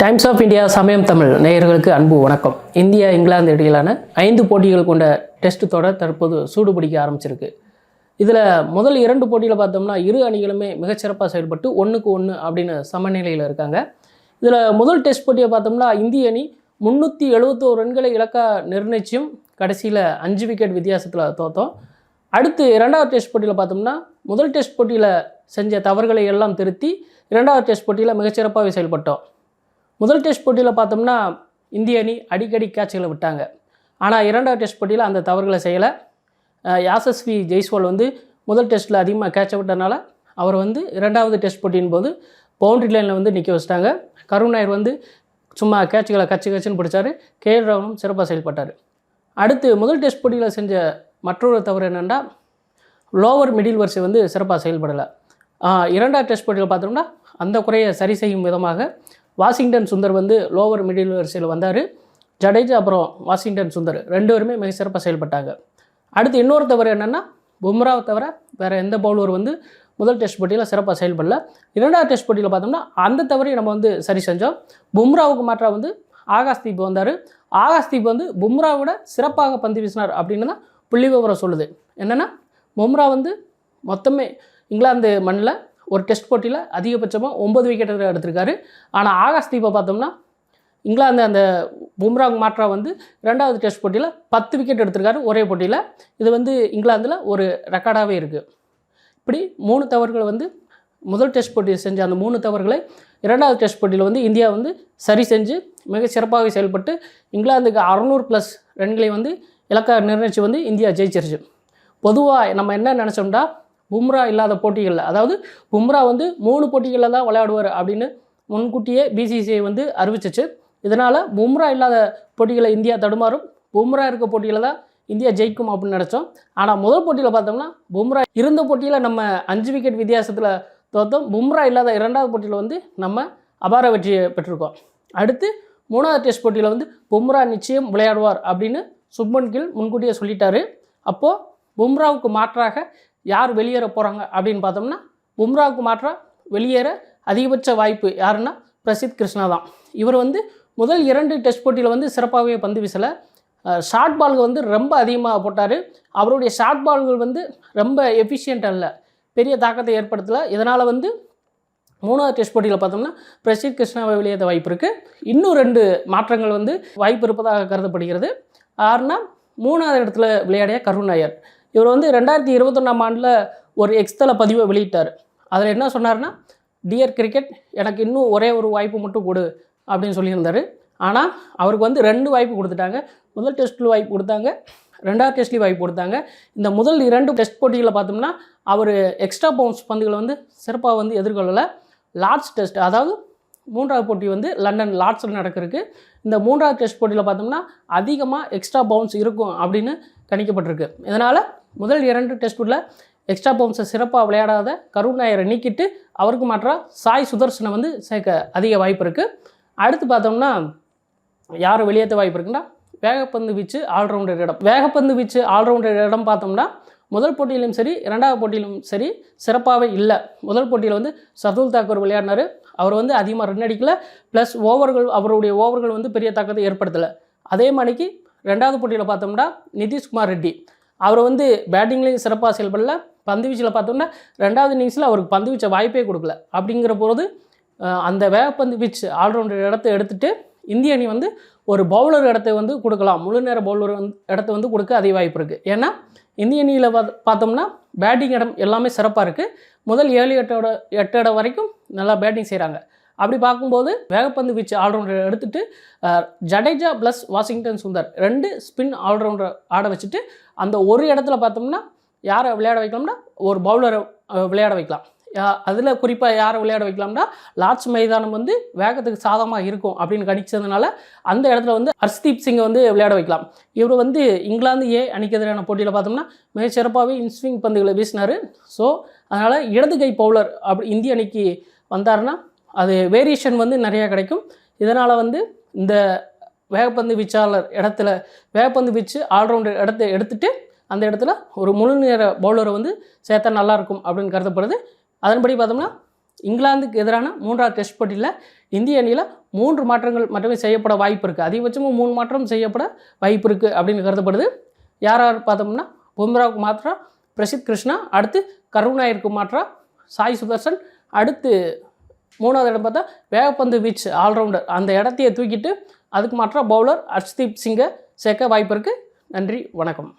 Times of India சமயம் தமிழ். நேயர்களுக்கு அன்பு வணக்கம். இந்தியா இங்கிலாந்து இடையிலான ஐந்து போட்டிகள் கொண்ட டெஸ்ட் தொடர் தற்போது சூடு பிடிக்க ஆரம்பிச்சிருக்கு. இதில் முதல் இரண்டு போட்டியில் பார்த்தோம்னா இரு அணிகளுமே மிகச்சிறப்பாக செயல்பட்டு ஒன்றுக்கு ஒன்று அப்படின்னு சமநிலையில் இருக்காங்க. இதில் முதல் டெஸ்ட் போட்டியை பார்த்தோம்னா இந்திய அணி முந்நூற்றி எழுபத்தோரு ரன்களை இலக்கா நிர்ணயிச்சும் கடைசியில் அஞ்சு விக்கெட் வித்தியாசத்தில் தோத்தோம். அடுத்து இரண்டாவது டெஸ்ட் போட்டியில் பார்த்தோம்னா முதல் டெஸ்ட் போட்டியில் செஞ்ச தவறுகளை எல்லாம் திருத்தி இரண்டாவது டெஸ்ட் போட்டியில் மிகச்சிறப்பாகவே செயல்பட்டோம். முதல் டெஸ்ட் போட்டியில் பார்த்தோம்னா இந்திய அணி அடிக்கடி கேட்சுகளை விட்டாங்க. ஆனால் இரண்டாவது டெஸ்ட் போட்டியில் அந்த தவறுகளை செய்யலை. யாசஸ்வி ஜெய்ஸ்வால் வந்து முதல் டெஸ்ட்டில் அதிகமாக கேட்ச விட்டனால அவர் வந்து இரண்டாவது டெஸ்ட் போட்டியின் போது பவுண்டரி லைனில் வந்து நிற்க வச்சிட்டாங்க. கருண் நாயர் வந்து சும்மா கேட்சுகளை கச்சு கச்சுன்னு பிடிச்சார். கே. எல். ராகுலும் சிறப்பாக செயல்பட்டார். அடுத்து முதல் டெஸ்ட் போட்டியில் செஞ்ச மற்றொரு தவறு என்னென்னா லோவர் மிடில் வரிசை வந்து சிறப்பாக செயல்படலை. இரண்டாவது டெஸ்ட் போட்டியில் பார்த்தோம்னா அந்த குறையை சரி செய்யும் விதமாக வாஷிங்டன் சுந்தர் வந்து லோவர் மிடில் வரிசையில் வந்தார். ஜடேஜா அப்புறம் வாஷிங்டன் சுந்தர் ரெண்டு பேருமே மிக சிறப்பாக செயல்பட்டாங்க. அடுத்து இன்னொரு தவறு என்னென்னா பும்ராவை தவிர வேறு எந்த பவுலர் வந்து முதல் டெஸ்ட் போட்டியில் சிறப்பாக செயல்படல. இரண்டாவது டெஸ்ட் போட்டியில் பார்த்தோம்னா அந்த தவறையும் நம்ம வந்து சரி செஞ்சோம். பும்ராவுக்கு மாற்றாக வந்து ஆகாஷ்தீப் வந்தார். ஆகாஷ் தீப் வந்து பும்ராவோட சிறப்பாக பந்து வீசினார் அப்படின்னு தான் புள்ளி விவரம் சொல்லுது. என்னென்னா பும்ரா வந்து மொத்தமே இங்கிலாந்து மண்ணில் ஒரு டெஸ்ட் போட்டியில் அதிகபட்சமாக ஒம்பது விக்கெட் எடுத்திருக்காரு. ஆனால் ஆகாஷ் தீப்பை பார்த்தோம்னா இங்கிலாந்து அந்த பும்ராங் மாற்றா வந்து ரெண்டாவது டெஸ்ட் போட்டியில் பத்து விக்கெட் எடுத்திருக்காரு ஒரே போட்டியில். இது வந்து இங்கிலாந்தில் ஒரு ரெக்கார்டாகவே இருக்குது இப்படி மூணு தவறுகள் வந்து முதல் டெஸ்ட் போட்டியில் செஞ்ச அந்த மூணு தவறுகளை இரண்டாவது டெஸ்ட் போட்டியில் வந்து இந்தியா வந்து சரி செஞ்சு மிக சிறப்பாக செயல்பட்டு இங்கிலாந்துக்கு அறநூறு ப்ளஸ் ரன்களை வந்து இலக்கா நிர்ணயித்து வந்து இந்தியா ஜெயிச்சிருச்சு. பொதுவாக நம்ம என்ன நினச்சோம்னா பும்ரா இல்லாத போட்டிகளில். அதாவது பும்ரா வந்து மூணு போட்டிகளில் தான் விளையாடுவார் அப்படின்னு முன்கூட்டியே பிசிசிஐ வந்து அறிவிச்சிச்சு. இதனால் பும்ரா இல்லாத போட்டிகளை இந்தியா தடுமாறும். பும்ரா இருக்க போட்டியில் தான் இந்தியா ஜெயிக்கும் அப்படின்னு நினச்சோம். ஆனால் முதல் போட்டியில் பார்த்தோம்னா பும்ரா இருந்த போட்டியில் நம்ம அஞ்சு விக்கெட் வித்தியாசத்தில் தோத்தோம். பும்ரா இல்லாத இரண்டாவது போட்டியில் வந்து நம்ம அபார வெற்றியை பெற்றிருக்கோம். அடுத்து மூணாவது டெஸ்ட் போட்டியில் வந்து பும்ரா நிச்சயம் விளையாடுவார் அப்படின்னு சுப்மன் கில் முன்கூட்டியே சொல்லிட்டாரு. அப்போது பும்ராவுக்கு மாற்றாக யார் வெளியேற போகிறாங்க அப்படின்னு பார்த்தோம்னா பும்ராவுக்கு மாற்றாக வெளியேற அதிகபட்ச வாய்ப்பு யாருன்னா பிரசித் கிருஷ்ணா தான். இவர் வந்து முதல் இரண்டு டெஸ்ட் போட்டியில் வந்து சிறப்பாகவே பந்து வீசலை. ஷார்ட் பால்கள் வந்து ரொம்ப அதிகமாக போட்டார். அவருடைய ஷார்ட் பால்கள் வந்து ரொம்ப எஃபிஷியண்ட் அல்ல. பெரிய தாக்கத்தை ஏற்படுத்தலை. இதனால் வந்து மூணாவது டெஸ்ட் போட்டியில் பார்த்தோம்னா பிரசித் கிருஷ்ணாவை வெளியேற வாய்ப்பு இருக்குது இன்னும் ரெண்டு மாற்றங்கள் வந்து வாய்ப்பு இருப்பதாக கருதப்படுகிறது. யாருன்னா மூணாவது இடத்துல விளையாடிய கருண் நாயர் இவர் வந்து ரெண்டாயிரத்தி இருபத்தொன்னாம் ஆண்டில் ஒரு எக்ஸ்தல பதிவை வெளியிட்டார். அதில் என்ன சொன்னார்னா டியர் கிரிக்கெட் எனக்கு இன்னும் ஒரே ஒரு வாய்ப்பு மட்டும் கொடு அப்படின்னு சொல்லியிருந்தார். ஆனால் அவருக்கு வந்து ரெண்டு வாய்ப்பு கொடுத்துட்டாங்க. முதல் டெஸ்ட்டில் வாய்ப்பு கொடுத்தாங்க ரெண்டாவது டெஸ்ட்லேயும் வாய்ப்பு கொடுத்தாங்க. இந்த முதல் இரண்டு டெஸ்ட் போட்டிகளை பார்த்தோம்னா அவர் எக்ஸ்ட்ரா பவுன்ஸ் பந்துகளை வந்து சிறப்பாக வந்து எதிர்கொள்ளலை. லார்ட்ஸ் டெஸ்ட் அதாவது மூன்றாவது போட்டி வந்து லண்டன் லார்ட்ஸில் நடக்கிறதுக்கு. இந்த மூன்றாவது டெஸ்ட் போட்டியில் பார்த்தோம்னா அதிகமாக எக்ஸ்ட்ரா பவுன்ஸ் இருக்கும் அப்படின்னு கணிக்கப்பட்டிருக்கு. இதனால் முதல் இரண்டு டெஸ்ட்டில் எக்ஸ்ட்ரா பவுன்ஸை சிறப்பாக விளையாடாத கருண் நாயரை நீக்கிட்டு அவருக்கு மாற்றாக சாய் சுதர்சனை வந்து சேர்க்க அதிக வாய்ப்பு இருக்குது அடுத்து பார்த்தோம்னா யார் வெளியேற்ற வாய்ப்பு இருக்குன்னா வேகப்பந்து வீச்சு ஆல்ரவுண்டர் இடம். வேகப்பந்து வீச்சு ஆல்ரவுண்டர் இடம் பார்த்தோம்னா முதல் போட்டியிலும் சரி இரண்டாவது போட்டியிலும் சரி சிறப்பாகவே இல்லை. முதல் போட்டியில் வந்து சதுல் தாக்கூர் விளையாடினார். அவர் வந்து அதிகமாக ரன் அடிக்கல. ப்ளஸ் ஓவர்கள் அவருடைய ஓவர்கள் வந்து பெரிய தாக்கத்தை ஏற்படுத்தலை. அதே மாதிரிக்கு ரெண்டாவது போட்டியில் பார்த்தோம்னா நிதிஷ்குமார் ரெட்டி. அவர் வந்து பேட்டிங்லேயும் சிறப்பாக செயல்படல. பந்து வீச்சில் பார்த்தோம்னா ரெண்டாவது இன்னிங்ஸில் அவருக்கு பந்து வீச்ச வாய்ப்பே கொடுக்கல. அப்படிங்கிற போது அந்த வேகப்பந்து வீச் ஆல்ரவுண்டர் இடத்த எடுத்துகிட்டு இந்திய அணி வந்து ஒரு பவுலர் இடத்தை வந்து கொடுக்கலாம். முழு நேர பவுலர் வந்து இடத்த வந்து கொடுக்க அதிக வாய்ப்பு இருக்குது ஏன்னா இந்திய அணியில் பார்த்தோம்னா பேட்டிங் இடம் எல்லாமே சிறப்பாக இருக்குது முதல் ஏழு எட்டோட எட்டு இடம் வரைக்கும் நல்லா பேட்டிங் செய்கிறாங்க அப்படி பார்க்கும்போது வேகப்பந்து வீச்சு ஆல்ரவுண்டர் எடுத்துட்டு ஜடேஜா ப்ளஸ் வாஷிங்டன் சுந்தர் ரெண்டு ஸ்பின் ஆல்ரவுண்டர் ஆட வச்சுட்டு அந்த ஒரு இடத்துல பார்த்தோம்னா யாரை விளையாட வைக்கலாம்னா ஒரு பவுலரை விளையாட வைக்கலாம். அதில் குறிப்பாக யாரை விளையாட வைக்கலாம்னா லார்ட்ஸ் மைதானம் வந்து வேகத்துக்கு சாதகமாக இருக்கும் அப்படின்னு கணிச்சதுனால அந்த இடத்துல வந்து ஹர்ஷ்தீப் சிங்கை வந்து விளையாட வைக்கலாம். இவர் வந்து இங்கிலாந்து ஏ அணிக்கு எதிரான போட்டியில் பார்த்தோம்னா மிக சிறப்பாகவே இன்ஸ்விங் பந்துகளை வீசினார். ஸோ அதனால் இடது கை பவுலர் அப்படி இந்திய அணிக்கு வந்தாருன்னா அது வேரியேஷன் வந்து நிறையா கிடைக்கும். இதனால் வந்து இந்த வேகப்பந்து வீச்சாளர் இடத்துல வேகப்பந்து வீச்சு ஆல்ரவுண்டர் இடத்த எடுத்துகிட்டு அந்த இடத்துல ஒரு முழு நேர பவுலரை வந்து சேர்த்தா நல்லாயிருக்கும் அப்படின்னு கருதப்படுது. அதன்படி பார்த்தோம்னா இங்கிலாந்துக்கு எதிரான மூன்றாவது டெஸ்ட் போட்டியில் இந்திய அணியில் மூன்று மாற்றங்கள் மட்டுமே செய்யப்பட வாய்ப்பு இருக்குது அதிகபட்சமும் மூணு மாற்றம் செய்யப்பட வாய்ப்பு இருக்குது அப்படின்னு கருதப்படுது. யார் யார் பார்த்தோம்னா பும்ராவுக்கு மாத்திரா பிரசித் கிருஷ்ணா அடுத்து கருணாயருக்கு மாற்றா சாய் சுதர்சன் அடுத்து மூணாவது இடம் பார்த்தா வேகப்பந்து வீச் ஆல்ரவுண்டர் அந்த இடத்தையே தூக்கிட்டு அதுக்கு மாற்ற பவுலர் அர்ஷ்தீப் சிங்கை சேர்க்க வாய்ப்பு இருக்குது நன்றி வணக்கம்.